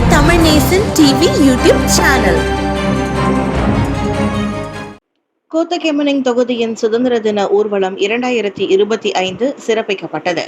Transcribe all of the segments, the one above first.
உங்கள் Tamil Nesan TV YouTube channel. கோத்தகெமனிங் தொகுதியின் சுதந்திர தின ஊர்வலம் இரண்டாயிரத்தி இருபத்தி ஐந்து சிறப்பிக்கப்பட்டது.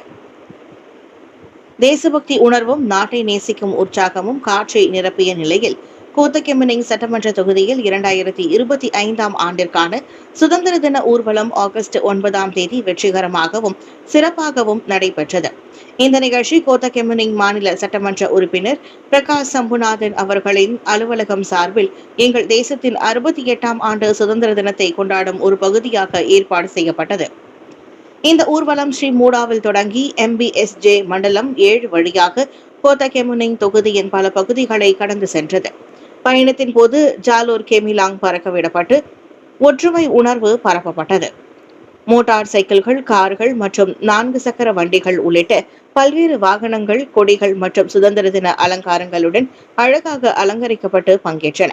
தேசபக்தி உணர்வும் நாட்டை நேசிக்கும் உற்சாகமும் காற்றை நிரப்பிய நிலையில் கோத்தகெமனிங் சட்டமன்ற தொகுதியில் இரண்டாயிரத்தி இருபத்தி ஐந்தாம் ஆண்டிற்கான சுதந்திர தின ஊர்வலம் ஆகஸ்ட் ஒன்பதாம் தேதி வெற்றிகரமாகவும் சிறப்பாகவும் நடைபெற்றது. இந்த நிகழ்ச்சி கோத்தகெமனிங் மாநில சட்டமன்ற உறுப்பினர் பிரகாஷ் சம்புநாதன் அவர்களின் அலுவலகம் சார்பில் எங்கள் தேசத்தின் அறுபத்தி எட்டாம் ஆண்டு சுதந்திர தினத்தை கொண்டாடும் ஒரு பகுதியாக ஏற்பாடு செய்யப்பட்டது. இந்த ஊர்வலம் ஸ்ரீ மூடாவில் தொடங்கி எம்பிஎஸ்ஜே மண்டலம் ஏழு வழியாக கோத்தகெமுனிங் தொகுதியின் பல பகுதிகளை கடந்து சென்றது. பயணத்தின் போது ஜாலூர் கேமிலாங் பறக்க விடப்பட்டு ஒற்றுமை உணர்வு பரப்பப்பட்டது. மோட்டார் சைக்கிள்கள் கார்கள் மற்றும் நான்கு சக்கர வண்டிகள் உள்ளிட்ட பல்வேறு வாகனங்கள் கொடிகள் மற்றும் சுதந்திர தின அலங்காரங்களுடன் அழகாக அலங்கரிக்கப்பட்டு பங்கேற்றன.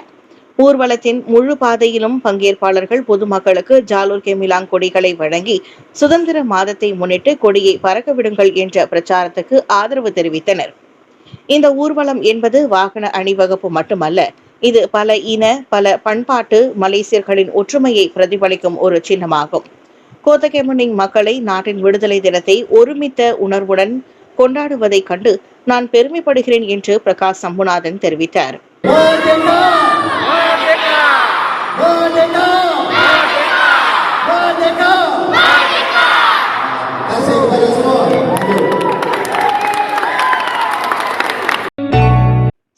ஊர்வலத்தின் முழு பாதையிலும் பங்கேற்பாளர்கள் பொதுமக்களுக்கு ஜாலூர் கெமிலாங் கொடிகளை வழங்கி சுதந்திர மாதத்தை முன்னிட்டு கொடியை பறக்க விடுங்கள் என்ற பிரச்சாரத்துக்கு ஆதரவு தெரிவித்தனர். இந்த ஊர்வலம் என்பது வாகன அணிவகுப்பு மட்டுமல்ல இது பல இன பல பண்பாட்டு மலேசியர்களின் ஒற்றுமையை பிரதிபலிக்கும் ஒரு சின்னமாகும். கோத்தகெமுனிங் மக்களை நாட்டின் விடுதலை தினத்தை ஒருமித்த உணர்வுடன் கொண்டாடுவதைக் கண்டு நான் பெருமைப்படுகிறேன் என்று பிரகாஷ் சம்புநாதன் தெரிவித்தார்.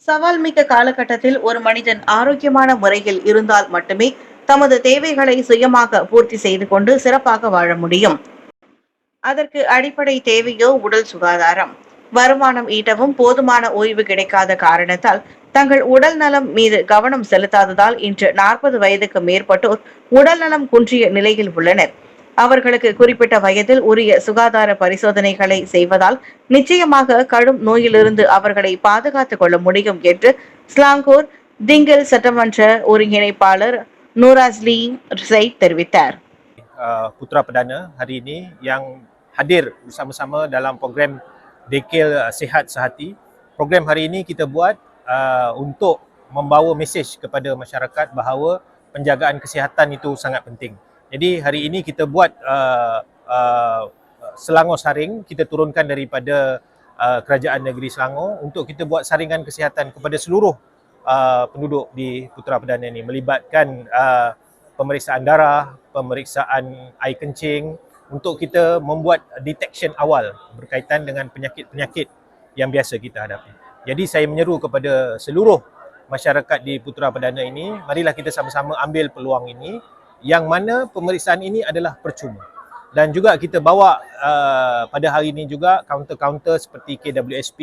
சவால் மிக்க காலகட்டத்தில் ஒரு மனிதன் ஆரோக்கியமான முறையில் இருந்தால் மட்டுமே தமது தேவைகளை சுயமாக பூர்த்தி செய்து கொண்டு சிறப்பாக வாழ முடியும். அதற்கு அடிப்படை தேவையோ உடல் சுகாதாரம். வருமானம் ஈட்டவும் போதுமான ஓய்வு கிடைக்காத காரணத்தால் தங்கள் உடல் நலம் மீது கவனம் செலுத்தாததால் இன்று நாற்பது வயதுக்கு மேற்பட்டோர் உடல் நலம் குன்றிய நிலையில் உள்ளனர். அவர்களுக்கு குறிப்பிட்ட வயதில் உரிய சுகாதார பரிசோதனைகளை செய்வதால் நிச்சயமாக கடும் நோயிலிருந்து அவர்களை பாதுகாத்துக் கொள்ள முடியும் என்று ஸ்லாங்கூர் திங்கல் சட்டமன்ற ஒருங்கிணைப்பாளர் Nur Azli Zaid Terbitar. Uh, putra Perdana hari ini yang hadir bersama-sama dalam program Dekil uh, Sehat Sehati. Program hari ini kita buat uh, untuk membawa mesej kepada masyarakat bahawa penjagaan kesihatan itu sangat penting. Jadi hari ini kita buat Selangor Saring, kita turunkan daripada Kerajaan Negeri Selangor untuk kita buat saringan kesihatan kepada seluruh uh, penduduk di Putra Perdana ini melibatkan uh, pemeriksaan darah, pemeriksaan air kencing untuk kita membuat detection awal berkaitan dengan penyakit-penyakit yang biasa kita hadapi. Jadi saya menyeru kepada seluruh masyarakat di Putra Perdana ini, marilah kita sama-sama ambil peluang ini yang mana pemeriksaan ini adalah percuma. Dan juga kita bawa uh, pada hari ini juga kaunter-kaunter seperti KWSP,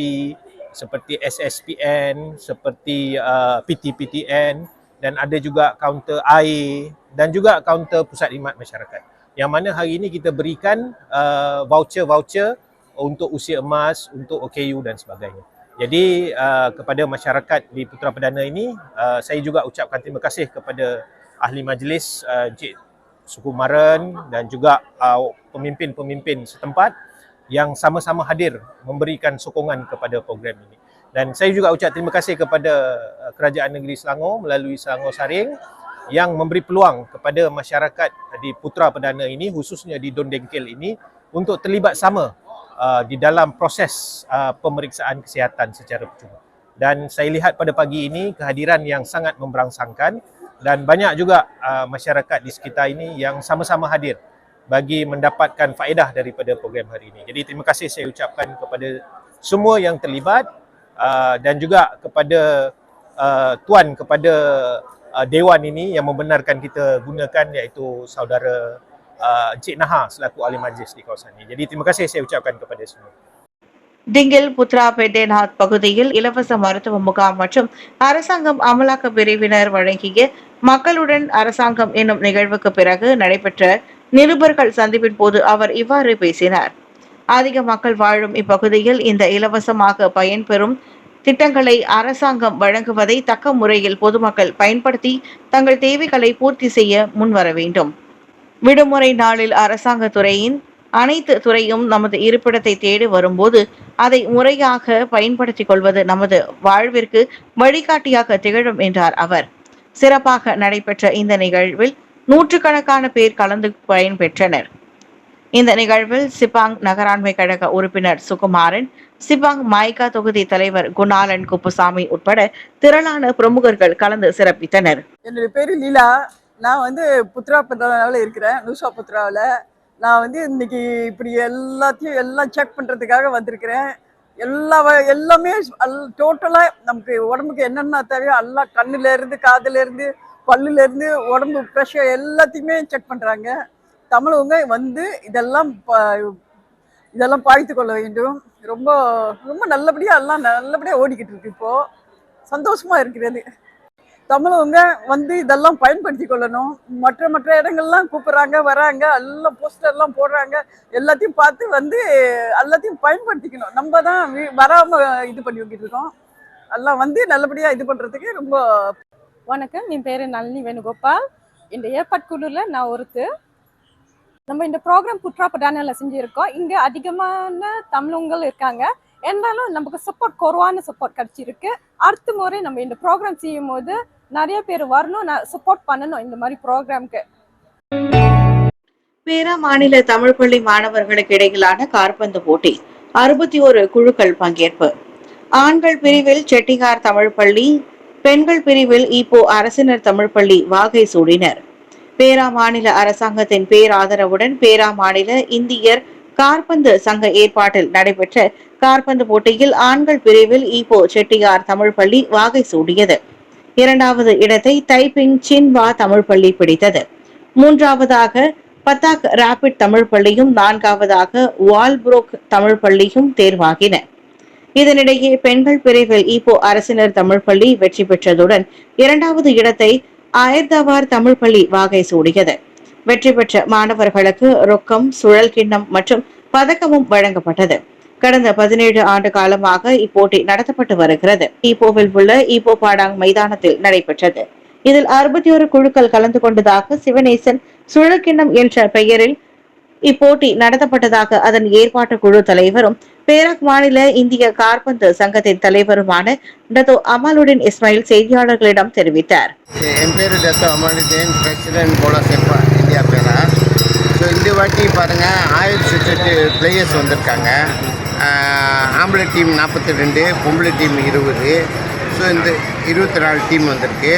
seperti SSPN, seperti uh, PTPTN dan ada juga kaunter air dan juga kaunter pusat khidmat masyarakat. Yang mana hari ini kita berikan uh, voucher-voucher untuk usia emas, untuk OKU dan sebagainya. Jadi uh, kepada masyarakat di Putra Perdana ini, uh, saya juga ucapkan terima kasih kepada ahli majlis uh, Encik Sukumaran dan juga uh, pemimpin-pemimpin setempat yang sama-sama hadir memberikan sokongan kepada program ini. Dan saya juga ucap terima kasih kepada uh, Kerajaan Negeri Selangor melalui Selangor Saring yang memberi peluang kepada masyarakat di Putra Perdana ini khususnya di Don Dengkel ini untuk terlibat sama uh, di dalam proses uh, pemeriksaan kesihatan secara percuma. Dan saya lihat pada pagi ini kehadiran yang sangat memberangsangkan dan banyak juga uh, masyarakat di sekitar ini yang sama-sama hadir bagi mendapatkan faedah daripada program hari ini. Jadi terima kasih saya ucapkan kepada semua yang terlibat uh, dan juga kepada uh, tuan kepada uh, dewan ini yang membenarkan kita gunakan iaitu saudara uh, Encik Naha selaku ahli majlis di kawasan ini. Jadi terima kasih saya ucapkan kepada semua. டிங்கில் Putra பெதேநாத் பகுதியில் இலவச மருத்துவ முகாம் மற்றும் அரசாங்கம் அமலாக்க பிரிவினர் வழங்கிய மக்களுடன் அரசாங்கம் என்னும் நிகழ்வுக்கு பிறகு நடைபெற்ற நிருபர்கள் சந்திப்பின் போது அவர் இவ்வாறு பேசினார். அதிக மக்கள் வாழும் இப்பகுதியில் இந்த இலவசமாக பயன்பெறும் திட்டங்களை அரசாங்கம் வழங்குவதை தக்க முறையில் பொதுமக்கள் பயன்படுத்தி தங்கள் தேவைகளை பூர்த்தி செய்ய முன்வர வேண்டும். விடுமுறை நாளில் அரசாங்க துறையின் அனைத்து துறையும் நமது இருப்பிடத்தை தேடி வரும்போது அதை முறையாக பயன்படுத்திக் கொள்வது நமது வாழ்விற்கு வழிகாட்டியாக திகழும் என்றார் அவர். சிறப்பாக நடைபெற்ற இந்த நிகழ்வில் நூற்றுக்கணக்கான பேர் கலந்து பயன்பெற்றனர் இந்த நிகழ்வில் சிப்பாங் நகராண்மை கழக உறுப்பினர் சுகுமாரன் சிப்பாங் மாய்கா தொகுதி தலைவர் குணாலன் குப்புசாமி உட்பட திரளான பிரமுகர்கள் கலந்து சிறப்பித்தனர். என்னுடைய பேர் லீலா. நான் வந்து புத்ரா பத்ராவில் இருக்கிறேன். நூஷா புத்ராவில் நான் வந்து இன்னைக்கு இப்படி எல்லாத்தையும் எல்லாம் செக் பண்ணுறதுக்காக வந்திருக்கிறேன். எல்லா வ- எல்லாமே டோட்டலாக நமக்கு உடம்புக்கு என்னென்ன தேவையோ எல்லாம் கண்ணுலேருந்து காதுலேருந்து பல்லுலேருந்து உடம்பு ப்ரெஷர் எல்லாத்தையுமே செக் பண்ணுறாங்க தமிழவங்க வந்து இதெல்லாம் ப- இதெல்லாம் பாய்த்து கொள்ள வேண்டும். ரொம்ப ரொம்ப நல்லபடியாக எல்லாம் நல்லபடியாக ஓடிக்கிட்டு இருக்கு இப்போது சந்தோஷமாக இருக்கிறது. தமிழவங்க வந்து இதெல்லாம் பயன்படுத்தி கொள்ளணும். மற்ற மற்ற இடங்கள்லாம் கூப்பிட்றாங்க வராங்க எல்லாம் போஸ்டர்லாம் போடுறாங்க. எல்லாத்தையும் பார்த்து வந்து எல்லாத்தையும் பயன்படுத்திக்கணும். நம்ம தான் வராமல் இது பண்ணி வைக்கிட்டு இருக்கோம். எல்லாம் வந்து நல்லபடியாக இது பண்ணுறதுக்கு ரொம்ப வணக்கம் என் பேர் நளினி வேணுகோபால். இந்த ஏற்பாட்குழுவில் நான் ஒருத்து நம்ம இந்த ப்ரோக்ராம் புட்ரா படானில் செஞ்சுருக்கோம். இங்கே அதிகமான தமிழங்கள் இருக்காங்க. என்றாலும் நமக்கு சப்போர்ட் குறவான சப்போர்ட் கிடச்சிருக்கு. அடுத்த முறை நம்ம இந்த ப்ரோக்ராம் செய்யும் போது நிறைய பேர் வரணும் நான் சப்போர்ட் பண்ணணும் இந்த மாதிரி ப்ரோக்ராம்க்கு பேரா மாநில தமிழ் பள்ளி மாணவர்களுக்கு இடையிலான கார்பந்து போட்டி அறுபத்தி ஒரு குழுக்கள் பங்கேற்பு. ஆண்கள் பிரிவில் செட்டிகார் தமிழ் பள்ளி பெண்கள் பிரிவில் இப்போ அரசினர் தமிழ் பள்ளி வாகை சூடினர். பேரா மாநில அரசாங்கத்தின் பேராதரவுடன் பேரா மாநில இந்தியர் கார்பந்து சங்க ஏற்பாட்டில் நடைபெற்ற கார்பந்து போட்டியில் ஆண்கள் பிரிவில் இப்போ செட்டியார் தமிழ் பள்ளி வாகை சூடியது. இரண்டாவது இடத்தை தைபிங் சின்வா தமிழ் பள்ளி பிடித்தது. மூன்றாவதாக பத்தாக் ராபிட் தமிழ் பள்ளியும் நான்காவதாக வால்புரோக் தமிழ் பள்ளியும் தேர்வாகின. இதனிடையே பெண்கள் பிரிவில் இப்போ அரசினர் தமிழ் பள்ளி வெற்றி பெற்றதுடன் இரண்டாவது இடத்தை அயர்தவார் தமிழ் பள்ளி வாகை சூடியது. வெற்றி பெற்ற மாணவர்களுக்கு ரொக்கம் சுழல் கிண்ணம் மற்றும் பதக்கமும் வழங்கப்பட்டது. கடந்த பதினேழு ஆண்டு காலமாக இப்போட்டி நடத்தப்பட்டு வருகிறது. ஈப்போவில் உள்ள ஈப்போ பாடாங் மைதானத்தில் நடைபெற்றது. இதில் அறுபத்தி ஒரு குழுக்கள் கலந்து கொண்டதாக சிவனேசன் சுழற்கிண்ணம் என்ற பெயரில் இப்போட்டி நடத்தப்பட்டதாக அதன் ஏற்பாட்டு குழு தலைவரும் பேராக் மாநில இந்திய கார்பந்து சங்கத்தின் தலைவருமான டத்தோ அமாலுடின் இஸ்மாயில் செய்தியாளர்களிடம் தெரிவித்தார். என் பேர் டத்தோ அமருதீன் பிரசிடென்ட் போலா செப்பா இந்தியா பேரா. ஸோ இந்த வாட்டி பாருங்கள் ஆயிரத்தி சுற்றெட்டு பிளேயர்ஸ் வந்திருக்காங்க. ஆம்பளை டீம் நாற்பத்தி ரெண்டு பொம்பளை டீம் இருபது. ஸோ இந்த இருபத்தி நாலு டீம் வந்திருக்கு.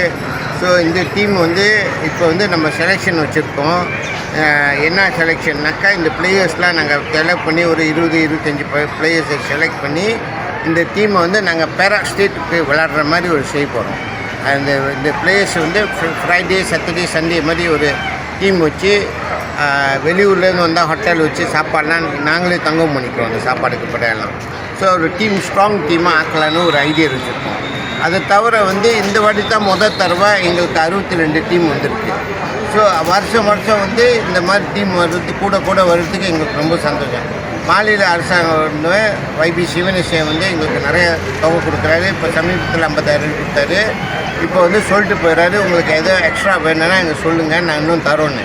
ஸோ இந்த டீம் வந்து இப்போ வந்து நம்ம செலெக்ஷன் வச்சுருக்கோம். என்ன செலெக்ஷன்னாக்கா இந்த பிளேயர்ஸ்லாம் நாங்கள் செலக்ட் பண்ணி ஒரு இருபது இருபத்தஞ்சி பிளேயர்ஸை செலக்ட் பண்ணி இந்த டீமை வந்து நாங்கள் பேரா ஸ்டேட்டுக்கு விளாட்ற மாதிரி ஒரு செய்ய போகிறோம் அந்த இந்த பிளேயர்ஸ் வந்து ஃப்ரைடே சாட்டர்டே சண்டே மாதிரி ஒரு டீம் வச்சு வெளியூர்லேருந்து வந்தால் ஹோட்டல் வச்சு சாப்பாடுலாம் நாங்களே தங்கம் பண்ணிக்கிறோம் அந்த சாப்பாடுக்கு படையெல்லாம். ஸோ ஒரு டீம் ஸ்ட்ராங் டீமாக ஆக்கலான்னு ஒரு ஐடியா வச்சுருக்கோம் அதை தவிர வந்து இந்த வாட்டி தான் முதல் தடவை எங்களுக்கு அறுபத்தி ரெண்டு டீம் வந்திருக்கு. ஸோ வருஷம் வருஷம் வந்து இந்த மாதிரி டீம் வர்றது கூட கூட வர்றதுக்கு எங்களுக்கு ரொம்ப சந்தோஷம். மாநில அரசாங்கம் வந்து வைபி சிவனேசன் வந்து எங்களுக்கு நிறைய தொகை கொடுக்குறாரு. இப்போ சமீபத்தில் ஐம்பதாயிரம் கொடுத்தாரு. இப்போ வந்து சொல்லிட்டு போயிடுறாரு உங்களுக்கு எதோ எக்ஸ்ட்ரா வேணும்னா எங்கள் சொல்லுங்கள் நான் இன்னும் தரோன்னு.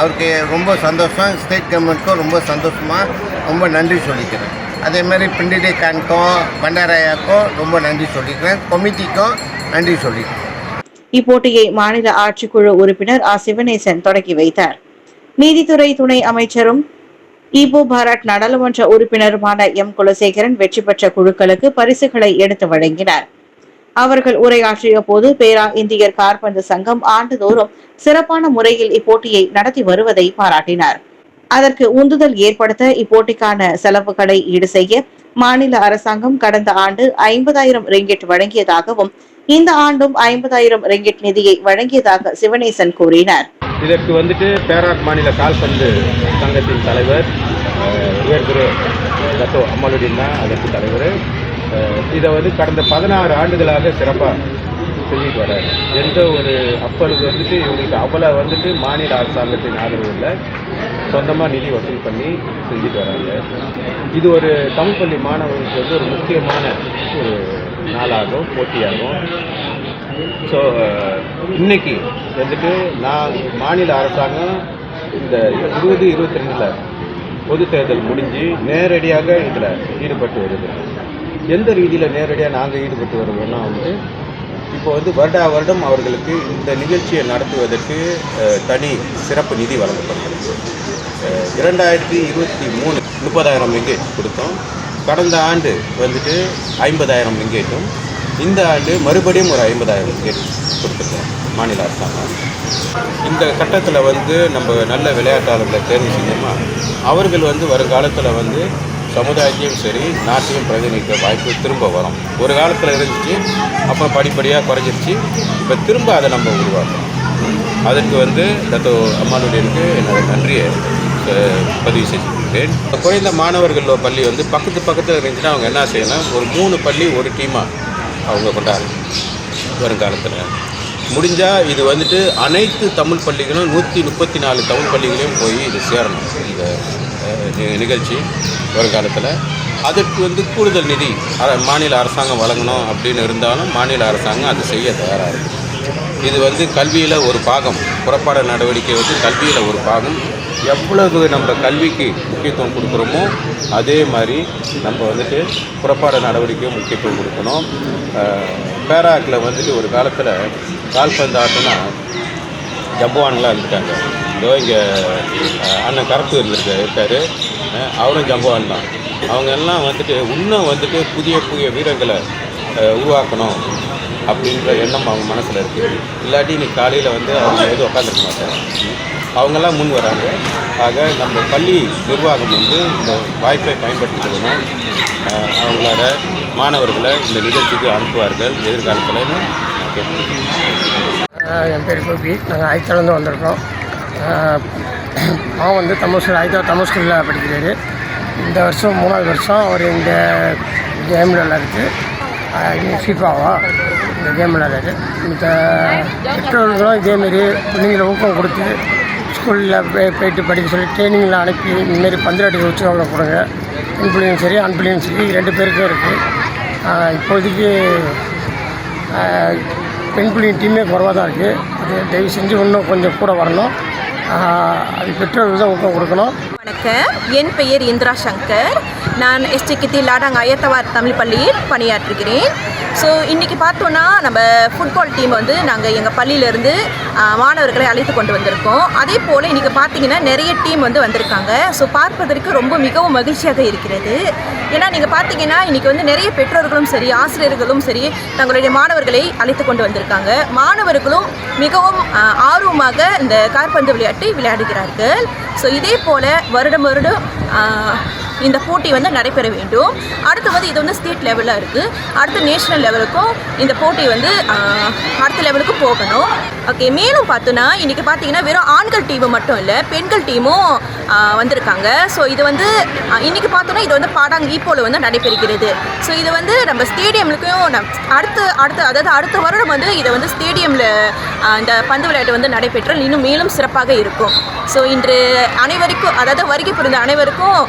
அவருக்கு ரொம்ப சந்தோஷம். ஸ்டேட் கவர்மெண்ட்க்கும் ரொம்ப சந்தோஷமாக ரொம்ப நன்றி சொல்லிக்கிறேன். அதே மாதிரி பிண்டிடே கான்க்கும் பண்டாராயாக்கும் ரொம்ப நன்றி சொல்லிக்கிறேன். கமிட்டிக்கும் நன்றி சொல்லிக்கிறேன். இப்போட்டியை மாநில ஆட்சிக்குழு உறுப்பினர் ஆ சிவனேசன் தொடங்கி வைத்தார். நீதித்துறை துணை அமைச்சரும் ஈபோ பாரத் நாடாளுமன்ற உறுப்பினருமான எம். குலசேகரன் வெற்றி பெற்ற குழுக்களுக்கு பரிசுகளை எடுத்து வழங்கினார். அவர்கள் உரையாற்றிய போது பேரா இந்தியர் கார்பந்து சங்கம் ஆண்டுதோறும் சிறப்பான முறையில் இப்போட்டியை நடத்தி வருவதை பாராட்டினார். அதற்கு உந்துதல் ஏற்படுத்த இப்போட்டிக்கான செலவுகளை ஈடு செய்ய மாநில அரசாங்கம் கடந்த ஆண்டு ஐம்பதாயிரம் ரிங்கெட் வழங்கியதாகவும் இந்த ஆண்டும் ஐம்பதாயிரம் ரிங்கெட் நிதியை வழங்கியதாக சிவனேசன் கூறினார். இதற்கு வந்துட்டு பேராக் மாநில கால்பந்து சங்கத்தின் தலைவர் உயர் திரு தத்தோ அம்மலுடின் தான் அதற்கு தலைவர். இதை வந்து கடந்த பதினாறு ஆண்டுகளாக சிறப்பாக செஞ்சுட்டு வர்றாரு. எந்த ஒரு அப்பளுக்கு வந்துட்டு இவங்களுக்கு அவ்வளோ வந்துட்டு மாநில அரசாங்கத்தின் ஆதரவு இல்லை. சொந்தமாக நிதி வசூல் பண்ணி செஞ்சுட்டு வராங்க இது ஒரு தமிழ் பள்ளி மாணவர்களுக்கு வந்து ஒரு முக்கியமான ஒரு நாளாகும் போட்டியாகும். ஸோ இன்னைக்கு வந்துட்டு நான் மாநில அரசாங்கம் இந்த இருபது இருபத்தி ரெண்டில் பொது தேர்தல் முடிஞ்சு நேரடியாக இதில் ஈடுபட்டு வருது. எந்த ரீதியில் நேரடியாக நாங்கள் ஈடுபட்டு வருவோம்னா வந்து இப்போ வந்து வருடா வருடம் அவர்களுக்கு இந்த நிகழ்ச்சியை நடத்துவதற்கு தனி சிறப்பு நிதி வழங்கப்படுகிறது. இரண்டாயிரத்தி இருபத்தி மூணு முப்பதாயிரம் ரிங்கேட் கொடுத்தோம். கடந்த ஆண்டு வந்துட்டு ஐம்பதாயிரம் ரிங்கேட்டும். இந்த ஆண்டு மறுபடியும் ஒரு ஐம்பதாயிரம் ரிங்கேட் கொடுத்துருக்கோம் மாநில அரசாங்கம். இந்த கட்டத்தில் வந்து நம்ம நல்ல விளையாட்டாளர்களை தேர்வு செஞ்சோமா அவர்கள் வந்து வருங்காலத்தில் வந்து சமுதாயத்தையும் சரி நாட்டையும் பிரதிநிதிக்க வாய்ப்பு திரும்ப வரும். ஒரு காலத்தில் இருந்துச்சு அப்புறம் படிப்படியாக குறைஞ்சிருச்சு இப்போ திரும்ப அதை நம்ம உருவாக்கணும். அதற்கு வந்து தத்தோ அம்மானுடையனுக்கு என்னோட நன்றியை பதிவு செஞ்சுக்கிறேன் குறைந்த மாணவர்கள் பள்ளி வந்து பக்கத்து பக்கத்தில் இருந்துச்சுன்னா அவங்க என்ன செய்யணும்? ஒரு மூணு பள்ளி ஒரு டீமாக அவங்க கொண்டாடணும் வருங்காலத்தில். முடிஞ்சால் இது வந்துட்டு அனைத்து தமிழ் பள்ளிகளும் நூற்றி முப்பத்தி நாலு தமிழ் பள்ளிகளையும் போய் இது சேரணும். இந்த நிகழ்ச்சி வருங்காலத்தில். அதற்கு வந்து கூடுதல் நிதி மாநில அரசாங்கம் வழங்கணும் அப்படின்னு இருந்தாலும் மாநில அரசாங்கம் அதை செய்ய தயாராக இருக்குது இது வந்து கல்வியில் ஒரு பாகம். புறப்பாட நடவடிக்கை வந்து கல்வியில் ஒரு பாகம். எவ்வளவு நம்ம கல்விக்கு முக்கியத்துவம் கொடுக்குறோமோ அதே மாதிரி நம்ம வந்துட்டு புறப்பாட நடவடிக்கையும் முக்கியத்துவம் கொடுக்கணும். பேராக்கில் வந்துட்டு ஒரு காலத்தில் கால்பந்து ஆட்டம்னா ஜம்புவான்லாம் இருந்துட்டாங்க. இதோ இங்கே அண்ணன் கரப்பு இருந்திருக்க இருக்காரு. அவரும் ஜம்புவான் தான். அவங்க எல்லாம் வந்துட்டு இன்னும் வந்துட்டு புதிய புதிய வீரர்களை உருவாக்கணும். அப்படின்ற எண்ணம் அவங்க மனசில் இருக்குது. இல்லாட்டி இன்னைக்கு காலையில் வந்து அவங்க எதுவும் உட்காந்துருக்க மாட்டாங்க. அவங்கெல்லாம் முன் வராங்க. ஆக நம்ம பள்ளி நிர்வாகம் வந்து இந்த வாய்ப்பை பயன்படுத்திக்கணும். அவங்களோட மாணவர்களை இந்த நிகழ்ச்சிக்கு அனுப்புவார்கள். எதிர்காலத்தில். என் பேர் கோபி நாங்கள் ஆயத்திலேருந்து வந்திருக்கோம். அவன் வந்து தமிழ் ஸ்கூல் ஆயத்தா தமிழ் ஸ்கூலில் படிக்கிறாரு. இந்த வருஷம் மூணாவது வருஷம் அவர் இந்த கேமில் இருக்குது இன்னும் ஃபீஃபாவா இந்த கேம் மற்ற பெற்றோர்களும் இதேமாரி பிள்ளைங்களை ஊக்கம் கொடுத்து ஸ்கூலில் போய் போயிட்டு படிக்க சொல்லி ட்ரைனிங்கில் அனுப்பி இந்தமாரி பந்திராட்டி அவங்கள கொடுங்க பெண் பிள்ளைங்களும் சரி ஆண் பிள்ளைங்களும் சரி ரெண்டு பேருக்கும் இருக்குது இப்போதைக்கு பெண் பிள்ளைங்க டீமே குறவாக தான் இருக்குது அது தயவு செஞ்சு இன்னும் கொஞ்சம் கூட வரணும். அது பெற்றோர்கள் தான் ஊக்கம் கொடுக்கணும். வணக்கம். என் பெயர் இந்திரா சங்கர். நான் எஸ்டி கித்தி லாடாங் அயத்தவார் தமிழ் பள்ளியில் பணியாற்றுகிறேன். ஸோ இன்றைக்கி பார்த்தோன்னா நம்ம ஃபுட்பால் டீம் வந்து நாங்கள் எங்கள் பள்ளியிலேருந்து மாணவர்களை அழைத்து கொண்டு வந்திருக்கோம். அதே போல் இன்றைக்கி பார்த்தீங்கன்னா நிறைய டீம் வந்து வந்திருக்காங்க. ஸோ பார்ப்பதற்கு ரொம்ப மிகவும் மகிழ்ச்சியாக இருக்கிறது. ஏன்னா நீங்கள் பார்த்தீங்கன்னா இன்றைக்கி வந்து நிறைய பெற்றோர்களும் சரி ஆசிரியர்களும் சரி தங்களுடைய மாணவர்களை அழைத்து கொண்டு வந்திருக்காங்க. மாணவர்களும் மிகவும் ஆர்வமாக இந்த காற்பந்து விளையாட்டை விளையாடுகிறார்கள். ஸோ இதே போல் வருடம் வருடம் இந்த போட்டி வந்து நடைபெற வேண்டும். அடுத்து வந்து இது வந்து ஸ்டேட் லெவலில் இருக்குது அடுத்து நேஷனல் லெவலுக்கும் இந்த போட்டி வந்து அடுத்த லெவலுக்கு போகணும். ஓகே மேலும் பார்த்தோன்னா இன்றைக்கி பார்த்தீங்கன்னா வெறும் ஆண்கள் டீமு மட்டும் இல்லை பெண்கள் டீமும் வந்திருக்காங்க. ஸோ இது வந்து இன்றைக்கி பார்த்தோன்னா இது வந்து பாடாங் ஈப்போல வந்து நடைபெறுகிறது. ஸோ இது வந்து நம்ம ஸ்டேடியம்லுக்கும் நம் அடுத்து அடுத்து அதாவது அடுத்த வருடம் வந்து இதை வந்து ஸ்டேடியமில் இந்த பந்து விளையாட்டு வந்து நடைபெற்றால் இன்னும் மேலும் சிறப்பாக இருக்கும். ஸோ இன்று அனைவருக்கும் அதாவது வருகை புரிந்த அனைவருக்கும்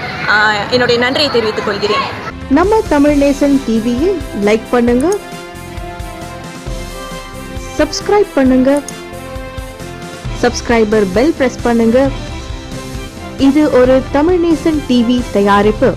என்னுடைய நன்றியை தெரிவித்துக் கொள்கிறேன். நம்ம தமிழ் நேசன் டிவியை லைக் பண்ணுங்க. சப்ஸ்கிரைப் பண்ணுங்க. சப்ஸ்கிரைபர் பெல் பிரஸ் பண்ணுங்க. இது ஒரு தமிழ் நேசன் டிவி தயாரிப்பு.